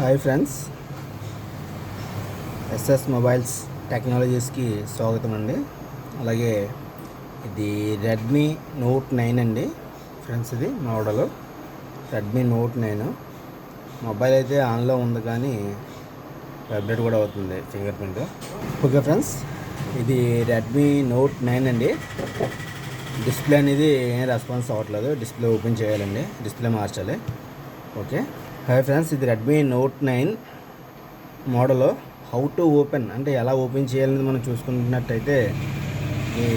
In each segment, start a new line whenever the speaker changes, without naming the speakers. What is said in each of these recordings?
Hi friends SS mobiles టెక్నాలజీస్కి స్వాగతం అండి. అలాగే ఇది రెడ్మీ నోట్ నైన్ అండి. ఫ్రెండ్స్ ఇది model Redmi note nine mobile అయితే ఆన్లో ఉంది కానీ వైబ్రేట్ కూడా అవుతుంది ఫింగర్ ప్రింట్ ఓకే ఫ్రెండ్స్ ఇది రెడ్మీ నోట్ నైన్ అండి. డిస్ప్లే అనేది ఏం రెస్పాన్స్ అవ్వట్లేదు. డిస్ప్లే ఓపెన్ చేయాలండి. డిస్ప్లే మార్చాలి. ఓకే హాయ్ ఫ్రెండ్స్ ఇది Redmi note nine model. How to open అంటే ఎలా ఓపెన్ చేయాలని మనం చూసుకున్నట్టయితే ఈ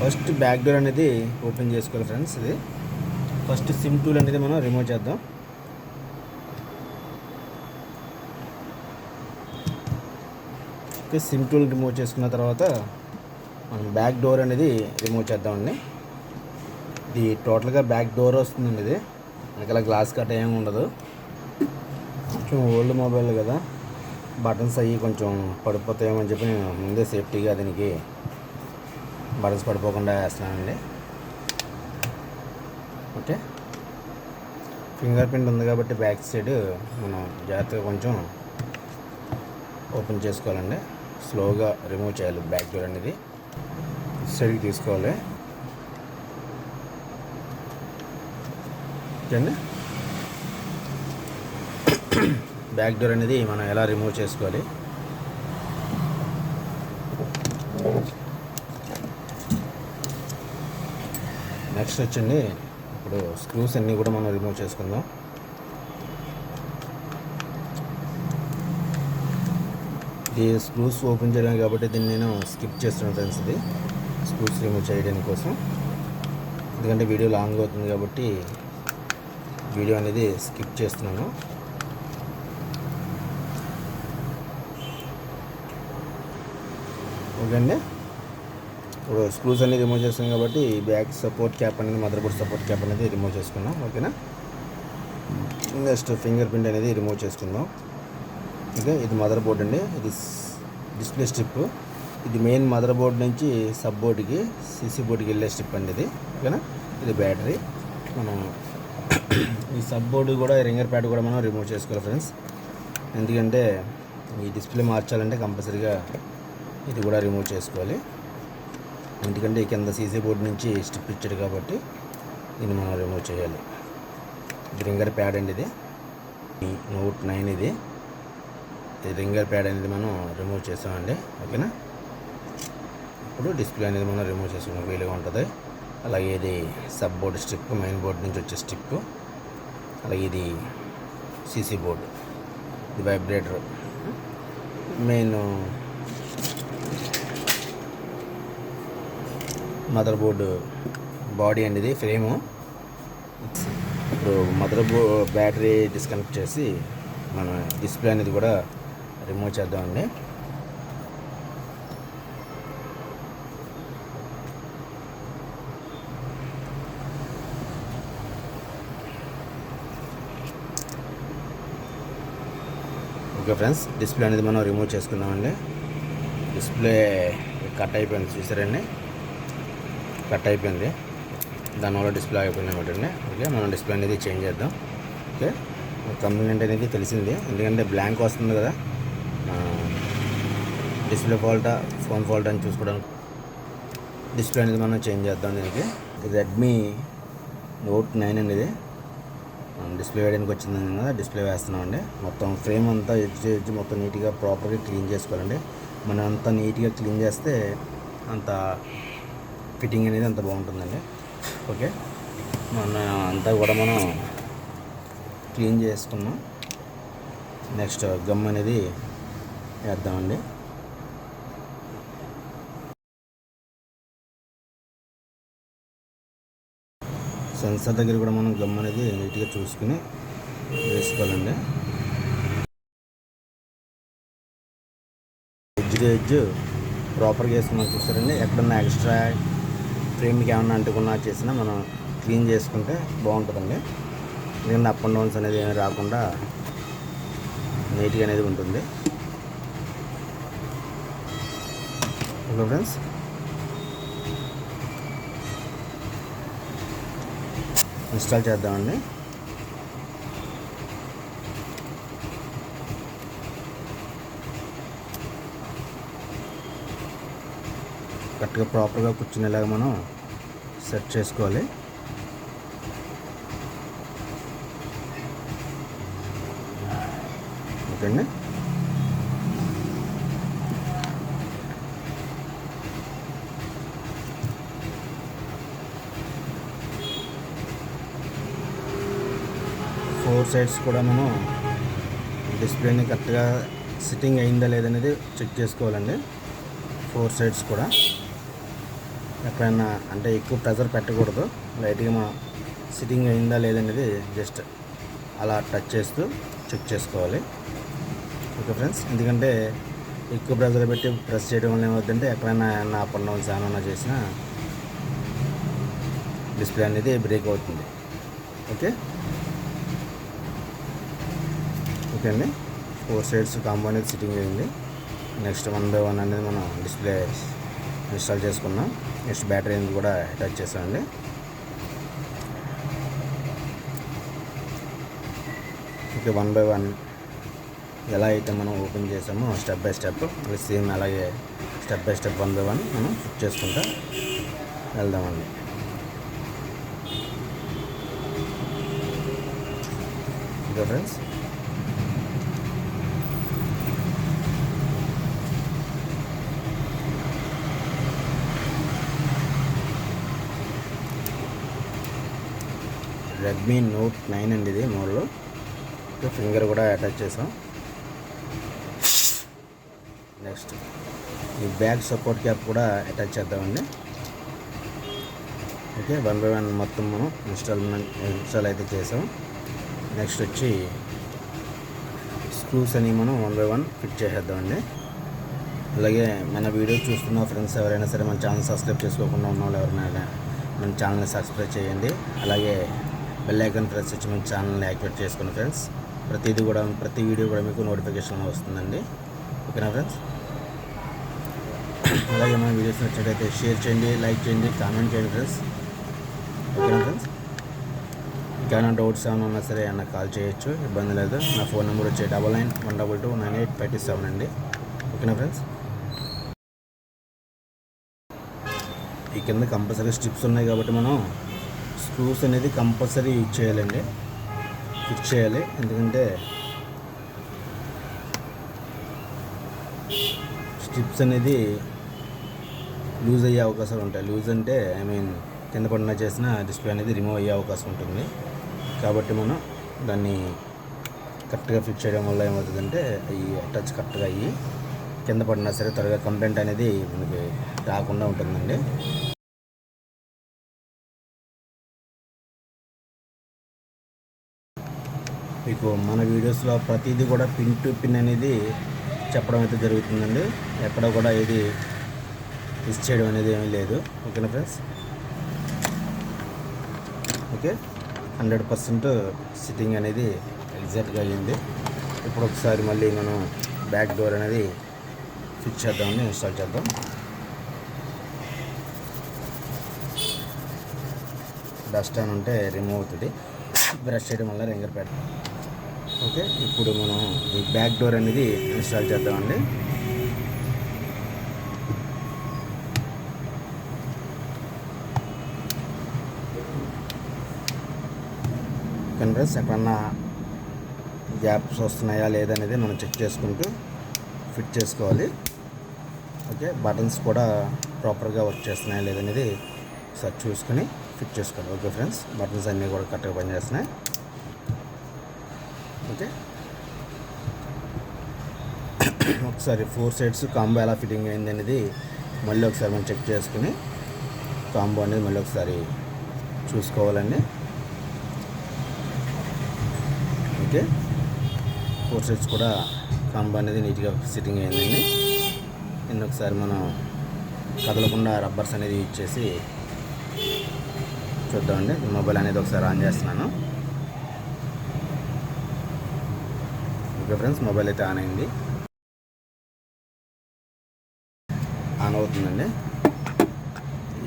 ఫస్ట్ బ్యాక్ డోర్ అనేది ఓపెన్ చేసుకోవాలి ఫ్రెండ్స్ ఇది. ఫస్ట్ సిమ్ టూల్ అనేది మనం రిమూవ్ చేద్దాం. ఓకే సిమ్ టూల్ రిమూవ్ చేసుకున్న తర్వాత మనం బ్యాక్ డోర్ అనేది రిమూవ్ చేద్దామండి ఇది టోటల్గా బ్యాక్ డోర్ వస్తుందండి ఇది. వెనకాల గ్లాస్ కట్ ఏమి ఉండదు. కొంచెం ఓల్డ్ మొబైల్ కదా. బటన్స్ అవి కొంచెం పడిపోతాయేమని అని చెప్పి నేను ముందే సేఫ్టీగా దీనికి బటన్స్ పడిపోకుండా వేస్తానండి ఓకే. ఫింగర్ ప్రింట్ ఉంది కాబట్టి బ్యాక్ సైడ్ మనం జాగ్రత్తగా కొంచెం ఓపెన్ చేసుకోవాలండి. స్లోగా రిమూవ్ చేయాలి బ్యాక్ డోర్ అనేది. సైడ్కి తీసుకోవాలి. ఓకే అండి బ్యాక్ డోర్ అనేది మనం ఎలా రిమూవ్ చేసుకోవాలి? నెక్స్ట్ వచ్చండి ఇప్పుడు స్క్రూస్ అన్నీ కూడా మనం రిమూవ్ చేసుకుందాం. ఇది స్క్రూస్ ఓపెన్ చేయడానికి కాబట్టి దీన్ని నేను స్కిప్ చేస్తున్నాను ఫ్రెండ్స్ ఇది స్క్రూస్ రిమూవ్ చేయడం కోసం. ఎందుకంటే వీడియో లాంగ్ అవుతుంది కాబట్టి వీడియో అనేది స్కిప్ చేస్తున్నాను. ఓకే అండి ఇప్పుడు స్క్రూస్ అన్ని రిమూవ్ చేస్తాం కాబట్టి బ్యాక్ సపోర్ట్ క్యాప్ అనేది మదర్ బోర్డ్ సపోర్ట్ క్యాప్ అనేది రిమూవ్ చేసుకున్నాం ఓకేనా? నెక్స్ట్ ఫింగర్ ప్రింట్ అనేది రిమూవ్ చేసుకుందాం. ఓకే ఇది మదర్ బోర్డ్ అండి. ఇది డిస్ప్లే స్ట్రిప్ ఇది మెయిన్ మదర్ బోర్డ్ నుంచి సబ్ బోర్డుకి సిసి బోర్డుకి వెళ్ళే స్ట్రిప్ అండి ఇది ఓకేనా? ఇది బ్యాటరీ మనం ఈ సబ్ బోర్డు కూడా రింగర్ ప్యాడ్ కూడా మనం రిమూవ్ చేసుకోవాలి ఫ్రెండ్స్ ఎందుకంటే ఈ డిస్ప్లే మార్చాలంటే కంపల్సరీగా ఇది కూడా రిమూవ్ చేసుకోవాలి. ఎందుకంటే కింద సీసీ బోర్డు నుంచి స్టిప్ ఇచ్చాడు కాబట్టి దీన్ని మనం రిమూవ్ చేయాలి. రింగర్ ప్యాడ్ అండి ఇది. నోట్ నైన్ ఇది. ఇది రింగర్ ప్యాడ్ అనేది మనం రిమూవ్ చేసామండి. ఓకేనా ఇప్పుడు డిస్ప్లే అనేది మనం రిమూవ్ చేసుకున్న. వీలుగా ఉంటుంది. అలాగే ఇది sub board strip main board నుంచి వచ్చే స్ట్రిప్ అలాగే ఇది సీసీ బోర్డు ఇది vibrator main mother board body అనేది ఫ్రేము. ఇప్పుడు మదర్ బోర్డ్ బ్యాటరీ డిస్కనెక్ట్ చేసి మన డిస్ప్లే అనేది కూడా రిమూవ్ చేద్దామండి. ఓకే ఫ్రెండ్స్ డిస్ప్లే అనేది మనం రిమూవ్ చేసుకున్నామండి డిస్ప్లే కట్ అయిపోయింది చూసారండి? కట్ అయిపోయింది. దానివల్ల డిస్ప్లే అయిపోయింది అనమాట ఓకే మనం డిస్ప్లే అనేది చేంజ్ చేద్దాం. ఓకే కంప్లైంట్ అనేది తెలిసింది. ఎందుకంటే బ్లాంక్ వస్తుంది కదా. డిస్ప్లే ఫాల్టా ఫోన్ ఫాల్ట్ అని చూసుకోవడానికి డిస్ప్లే అనేది మనం చేంజ్ చేద్దాం దీనికి. రెడ్మీ నోట్ నైన్ అనేది ఇది. డిస్ప్లే వేయడానికి వచ్చింది కదా డిస్ప్లే వేస్తున్నామండి మొత్తం ఫ్రేమ్ అంతా ఎడ్జ్ ఎడ్జ్ మొత్తం నీట్గా ప్రాపర్గా క్లీన్ చేసుకోవాలండి. మనం అంతా నీట్గా క్లీన్ చేస్తే అంత ఫిట్టింగ్ అనేది అంత బాగుంటుందండి. ఓకే. మన అంతా కూడా మనం క్లీన్ చేసుకున్నాం నెక్స్ట్ గమ్ అనేది వేద్దామండి. సెన్సార్ దగ్గర కూడా మనం గమ్ అనేది నీట్గా చూసుకుని వేసుకోవాలండి. ఎడ్జ్ ఎడ్జ్ ప్రాపర్గా వేసుకున్నాం చూస్తారండి ఎక్కడన్నా ఎక్స్ట్రా ఫ్రేమ్కి ఏమన్నా అంటుకున్నా చేసినా మనం క్లీన్ చేసుకుంటే బాగుంటుందండి. ఎందుకంటే అప్ అండ్ డౌన్స్ అనేది ఏమి రాకుండా నీట్గా అనేది ఉంటుంది. Okay friends. ఇన్స్టాల్ చేద్దామండి. కరెక్ట్గా ప్రాపర్గా కూర్చునేలాగా మనం సెట్ చేసుకోవాలి. ఓకే అండి ఫోర్ సైడ్స్ కూడా మనం డిస్ప్లేని కరెక్ట్గా సిట్టింగ్ అయిందా లేదనేది చెక్ చేసుకోవాలండి. ఫోర్ సైడ్స్ కూడా. ఎక్కడైనా అంటే ఎక్కువ ప్రెజర్ పెట్టకూడదు. లైట్గా మనం సిట్టింగ్ అయిందా లేదనేది జస్ట్ అలా టచ్ చేస్తూ చెక్ చేసుకోవాలి. ఓకే ఫ్రెండ్స్ ఎందుకంటే ఎక్కువ ప్రెజర్ పెట్టి ప్రెస్ చేయడం వల్ల ఏమవుతుందంటే ఎక్కడైనా ఏమన్నా అప్ అండ్ డౌన్స్ ఏమైనా చేసినా డిస్ప్లే అనేది బ్రేక్ అవుతుంది. ఓకే? ఓకే అండి. ఫోర్ సైడ్స్ కాంబో అనేది సిట్టింగ్ అయింది. నెక్స్ట్ వన్ బై వన్ అనేది మనం డిస్ప్లే ఇన్స్టాల్ చేసుకున్నాం. నెక్స్ట్ బ్యాటరీ అనేది కూడా అటాచ్ చేసామండి ఓకే వన్ బై వన్ ఎలా అయితే మనం ఓపెన్ చేసామో స్టెప్ బై స్టెప్ సేమ్ అలాగే step by step one by one మనం ఫిట్ చేసుకుంటా వెళ్దామండి. Okay friends. Redmi note nine అండి ఇది మోడల్ ఫింగర్ కూడా అటాచ్ చేసాం నెక్స్ట్ ఈ బ్యాక్ సపోర్ట్ క్యాప్ కూడా అటాచ్ చేద్దామండి. ఓకే వన్ బై వన్ మొత్తం మనం ఇన్స్టాల్మెంట్ ఇన్స్టాల్ అయితే చేసాం నెక్స్ట్ వచ్చి స్క్రూస్ అని మనం వన్ బై వన్ ఫిట్ చేసేద్దామండి. అలాగే మన వీడియో చూస్తున్న ఫ్రెండ్స్ ఎవరైనా సరే మన ఛానల్ సబ్స్క్రైబ్ చేసుకోకుండా ఉన్న వాళ్ళు ఎవరైనా మన ఛానల్ని సబ్స్క్రైబ్ చేయండి. అలాగే బెల్ ఐకాన్ ప్రెస్ వచ్చి మన ఛానల్ని యాక్టివేట్ చేసుకోండి ఫ్రెండ్స్ ప్రతిదీ కూడా ప్రతి వీడియో కూడా మీకు నోటిఫికేషన్ వస్తుందండి. ఓకేనా ఫ్రెండ్స్ అలాగే మన వీడియోస్ నచ్చినట్టయితే షేర్ చేయండి లైక్ చేయండి కామెంట్ చేయండి ఫ్రెండ్స్ ఓకేనా ఫ్రెండ్స్ ఇంకేమైనా డౌట్స్ ఏమైనా ఉన్నా సరే అన్న కాల్ చేయొచ్చు ఇబ్బంది లేదు నా ఫోన్ నెంబర్ వచ్చి double nine one double two nine eight five seven అండి. ఓకేనా ఫ్రెండ్స్ ఈ కింద కంపల్సరీ స్ట్రిప్స్ ఉన్నాయి కాబట్టి మనం స్క్రూస్ అనేది కంపల్సరీ యూజ్ చేయాలండి. ఫిక్స్ చేయాలి. ఎందుకంటే స్ట్రిప్స్ అనేది లూజ్ అయ్యే అవకాశాలు ఉంటాయి. లూజ్ అంటే ఐ మీన్ కింద పడిన చేసిన డిస్ప్లే అనేది రిమూవ్ అయ్యే అవకాశం ఉంటుంది. కాబట్టి మనం దాన్ని కరెక్ట్గా ఫిక్స్ చేయడం వల్ల ఏమవుతుందంటే ఈ టచ్ కరెక్ట్గా అయ్యి కింద పడినా సరే త్వరగా కంప్లైంట్ అనేది మనకి రాకుండా ఉంటుందండి. మీకు మన వీడియోస్లో ప్రతిదీ కూడా పిన్ టు పిన్ అనేది చెప్పడం అయితే జరుగుతుందండి. ఎక్కడ కూడా ఇది మిస్ చేయడం అనేది ఏమీ లేదు. ఓకేనా friends? Okay. Hundred percent sitting అనేది ఎగ్జాక్ట్గా అయ్యింది. ఇప్పుడు ఒకసారి మళ్ళీ మనం బ్యాక్ డోర్ అనేది ఫిక్స్ చేద్దామని ఇన్స్టాల్ చేద్దాం. డస్ట్ అని ఉంటే రిమూవ్ అవుతుంది. బ్రష్ చేయడం వల్ల రింగర్ పెడ ఓకే ఇప్పుడు మనం ఈ బ్యాక్ డోర్ అనేది ఇన్స్టాల్ చేద్దామండి. ఫ్రెండ్స్ ఎక్కడన్నా గ్యాప్స్ వస్తున్నాయా లేదనేది మనం చెక్ చేసుకుంటూ ఫిట్ చేసుకోవాలి. ఓకే బటన్స్ కూడా ప్రాపర్గా వర్క్ చేస్తున్నాయా లేదనేది సార్ చూసుకొని ఫిట్ చేసుకోవాలి. ఓకే ఫ్రెండ్స్ బటన్స్ అన్నీ కూడా కరెక్ట్గా పనిచేస్తున్నాయి. ఓకే. ఒకసారి ఫోర్ సైడ్స్ కాంబో ఎలా ఫిట్టింగ్ అయింది అనేది మళ్ళీ ఒకసారి మనం చెక్ చేసుకుని కాంబో అనేది మళ్ళీ ఒకసారి చూసుకోవాలండి. ఓకే. ఫోర్ సైడ్స్ కూడా కాంబో అనేది నీట్గా సిట్టింగ్ అయిందండి. నిన్న ఒకసారి మనం కదలకుండా రబ్బర్స్ అనేది యూజ్ చేసి చూద్దామండి. మొబైల్ అనేది ఒకసారి ఆన్ చేస్తున్నాను. ఓకే ఫ్రెండ్స్ మొబైల్ అయితే ఆన్ అయింది. ఆన్ అవుతుందండి.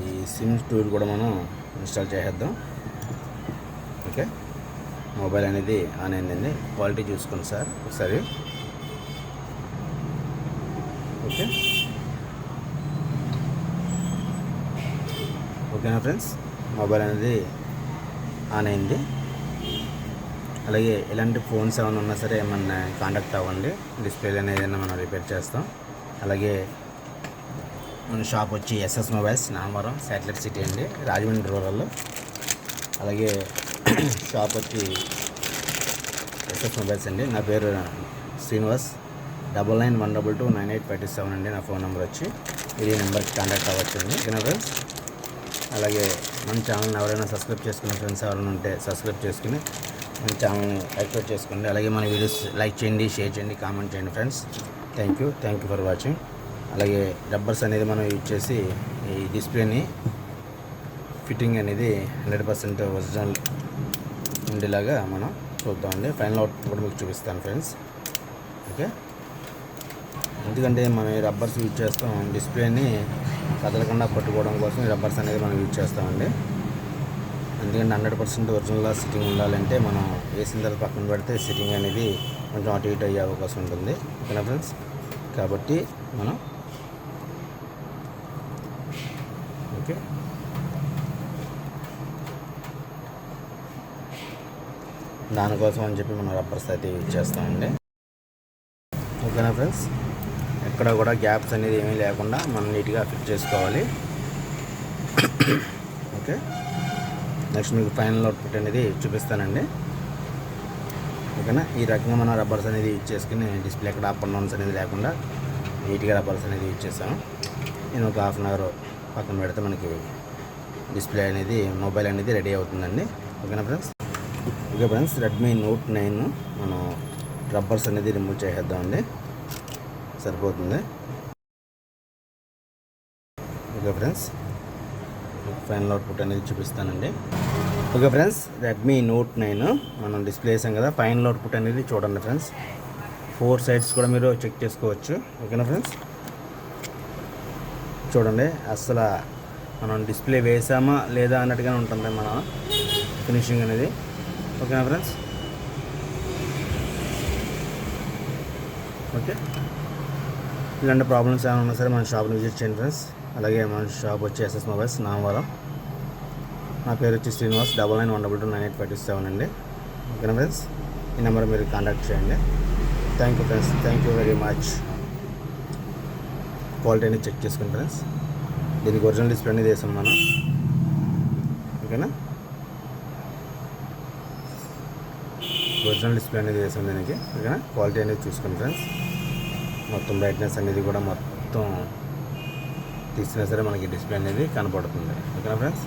ఈ సిమ్ టూల్ కూడా మనం ఇన్స్టాల్ చేసేద్దాం. ఓకే. మొబైల్ అనేది ఆన్ అయిందండి. క్వాలిటీ చూసుకోండి సార్ ఒకసారి. ఓకే. ఓకేనా ఫ్రెండ్స్? మొబైల్ అనేది ఆన్ అయింది. అలాగే ఇలాంటి ఫోన్స్ ఏమైనా ఉన్నా సరే ఏమన్నా కాంటాక్ట్ అవ్వండి. డిస్ప్లే అనేది మనం రిపేర్ చేస్తాం. అలాగే మన షాప్ వచ్చి SS mobiles Namavaram satellite city అండి. రాజమండ్రి రూరల్లో. అలాగే షాప్ వచ్చి ఎస్ఎస్ మొబైల్స్ అండి. నా పేరు Srinivas. Double nine one double two nine eight five seven అండి నా ఫోన్ నెంబర్ వచ్చి. ఇది నెంబర్కి కాంటాక్ట్ అవ్వచ్చు అండి. ఓకేనా ఫ్రెండ్స్? అలాగే మన ఛానల్ని ఎవరైనా సబ్స్క్రైబ్ చేసుకున్న ఫ్రెండ్స్ ఎవరైనా ఉంటే సబ్స్క్రైబ్ చేసుకుని మన ఛానల్ని యాక్టివేట్ చేసుకోండి. అలాగే మన వీడియోస్ లైక్ చేయండి షేర్ చేయండి కామెంట్ చేయండి friends thank you thank you for watching అలాగే రబ్బర్స్ అనేది మనం యూజ్ చేసి ఈ డిస్ప్లేని ఫిట్టింగ్ అనేది హండ్రెడ్ పర్సెంట్ ఒరిజినల్ ఉండేలాగా మనం చూద్దామండి ఫైనల్ అవుట్ కూడా మీకు చూపిస్తాను ఫ్రెండ్స్ ఓకే ఎందుకంటే మనం ఈ రబ్బర్స్ యూజ్ చేస్తాం డిస్ప్లేని కదలకుండా పట్టుకోవడం కోసం ఈ రబ్బర్స్ అనేది మనం యూజ్ చేస్తామండి. ఎందుకంటే హండ్రెడ్ పర్సెంట్ ఒరిజినల్గా సిట్టింగ్ ఉండాలంటే మనం వేసిన తర్వాత పక్కన పెడితే సిట్టింగ్ అనేది కొంచెం అటు ఇటు అయ్యే అవకాశం ఉంటుంది. ఓకేనా ఫ్రెండ్స్? కాబట్టి మనం ఓకే. దానికోసం అని చెప్పి మనం రబ్బర్స్ అయితే యూజ్ చేస్తామండి ఓకేనా ఫ్రెండ్స్? ఎక్కడ కూడా గ్యాప్స్ అనేది ఏమీ లేకుండా మనం నీట్గా ఫిట్ చేసుకోవాలి. ఓకే. నెక్స్ట్ మీకు ఫైనల్ అవుట్పుట్ అనేది చూపిస్తానండి. ఓకేనా? ఈ రకంగా మనం రబ్బర్స్ అనేది యూజ్ చేసుకుని డిస్ప్లే అక్కడ అప్ అండ్ డౌన్స్ అనేది లేకుండా నీట్గా రబ్బర్స్ అనేది యూజ్ చేస్తాను నేను ఒక హాఫ్ అన్ అవర్ పక్కన పెడితే మనకి డిస్ప్లే అనేది మొబైల్ అనేది రెడీ అవుతుందండి. ఓకేనా friends? Okay friends Redmi note nine మనం రబ్బర్స్ అనేది రిమూవ్ చేసేద్దామండి. సరిపోతుంది. Okay friends? ఫైనల్ అవుట్పుట్ అనేది చూపిస్తానండి. Okay friends Redmi note nine మనం డిస్ప్లే చేసాం కదా ఫైనల్ అవుట్పుట్ అనేది చూడండి ఫ్రెండ్స్. ఫోర్ సైడ్స్ కూడా మీరు చెక్ చేసుకోవచ్చు. ఓకేనా ఫ్రెండ్స్? చూడండి అసలు మనం డిస్ప్లే వేసామా లేదా అన్నట్టుగానే ఉంటుంది మన ఫినిషింగ్ అనేది. ఓకేనా ఫ్రెండ్స్? ఓకే. ఇలాంటి ప్రాబ్లమ్స్ ఏమైనా ఉన్నా సరే మన షాప్ని విజిట్ చేయండి ఫ్రెండ్స్. అలాగే మన షాప్ వచ్చి ఎస్ఎస్ మొబైల్స్ నామవరం నా పేరు వచ్చి Srinivas double nine one double two nine eight five seven అండి. ఓకేనా ఫ్రెండ్స్? ఈ నెంబర్ మీరు కాంటాక్ట్ చేయండి. Thank you friends thank you very much quality అనేది చెక్ చేసుకోండి ఫ్రెండ్స్ దీనికి ఒరిజినల్ డిస్ప్లే అనేది వేసాం మనం. ఓకేనా? ఒరిజినల్ డిస్ప్లే అనేది వేసాం దీనికి. ఓకేనా? క్వాలిటీ అనేది చూసుకోండి ఫ్రెండ్స్ మొత్తం బ్రైట్నెస్ అనేది కూడా మొత్తం తీసినా సరే మనకి డిస్ప్లే అనేది కనపడుతుంది. ఓకేనా friends